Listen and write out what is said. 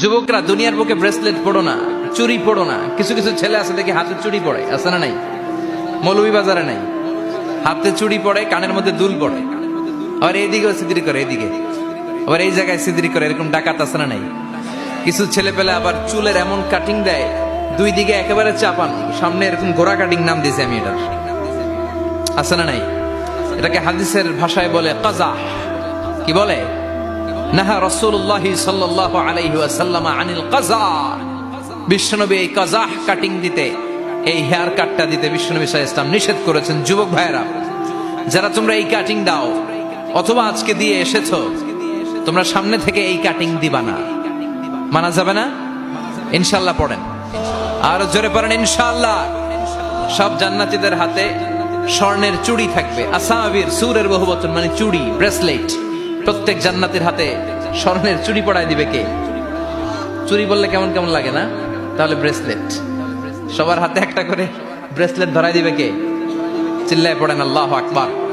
যুবকরা, দুনিয়ার বুকে ব্রেসলেট পড়ো না, চুরি পড়ো না। কিছু কিছু ছেলে আছে দেখি হাতে চুরি পড়ে, আছে না নাই? মৌলভী বাজারে নাই। হাতে চুরি পড়ে, কানের মধ্যে দুল পড়ে। আবার এইদিকেও সিদ্রি করে, এইদিকে। আবার এই জায়গায় সিদ্রি করে, এরকম ডাকাত আছে না নাই? কিছু ছেলে পেলে আবার চুলের এমন কাটিং দেয়, দুই দিকে একেবারে চাপান। সামনে এরকম ঘোড়া কাটিং নাম দিয়েছি আমি এটার। আছে না নাই? এটাকে হাদিসের ভাষায় বলে কাজা কি বলে? নাহা রসুল্লাহ সাল্লাহ আলাইহি ওয়াসাল্লাম আনিল কাজা। বিশ্বনবী এই কাজাহ কাটিং দিতে, এই হেয়ার কাটটা দিতে বিশ্বনবী সাহা ইসলাম নিষেধ করেছেন যুবক ভাইয়েরা। যারা তোমরা এই কাটিং দাও, অথবা আজকে দিয়ে এসেছ, তোমরা সামনে থেকে এই কাটিং দিবা না। মানা যাবে না? ইনশাল্লাহ পড়েন। আর জোরে পড়েন ইনশাল্লাহ সব জান্নাতীদের হাতে স্বর্ণের চুড়ি থাকবে। আসামির সুরের বহু বচন মানে চুড়ি ব্রেসলেট প্রত্যেক জান্নাতের হাতে স্বর্ণের চুরি পড়ায় দিবে কে? চুরি বললে কেমন কেমন লাগে না? তাহলে ব্রেসলেট সবার হাতে একটা করে ব্রেসলেট ধরাই দিবে কে? চিল্লায় পড়েন, আল্লাহ আকবার।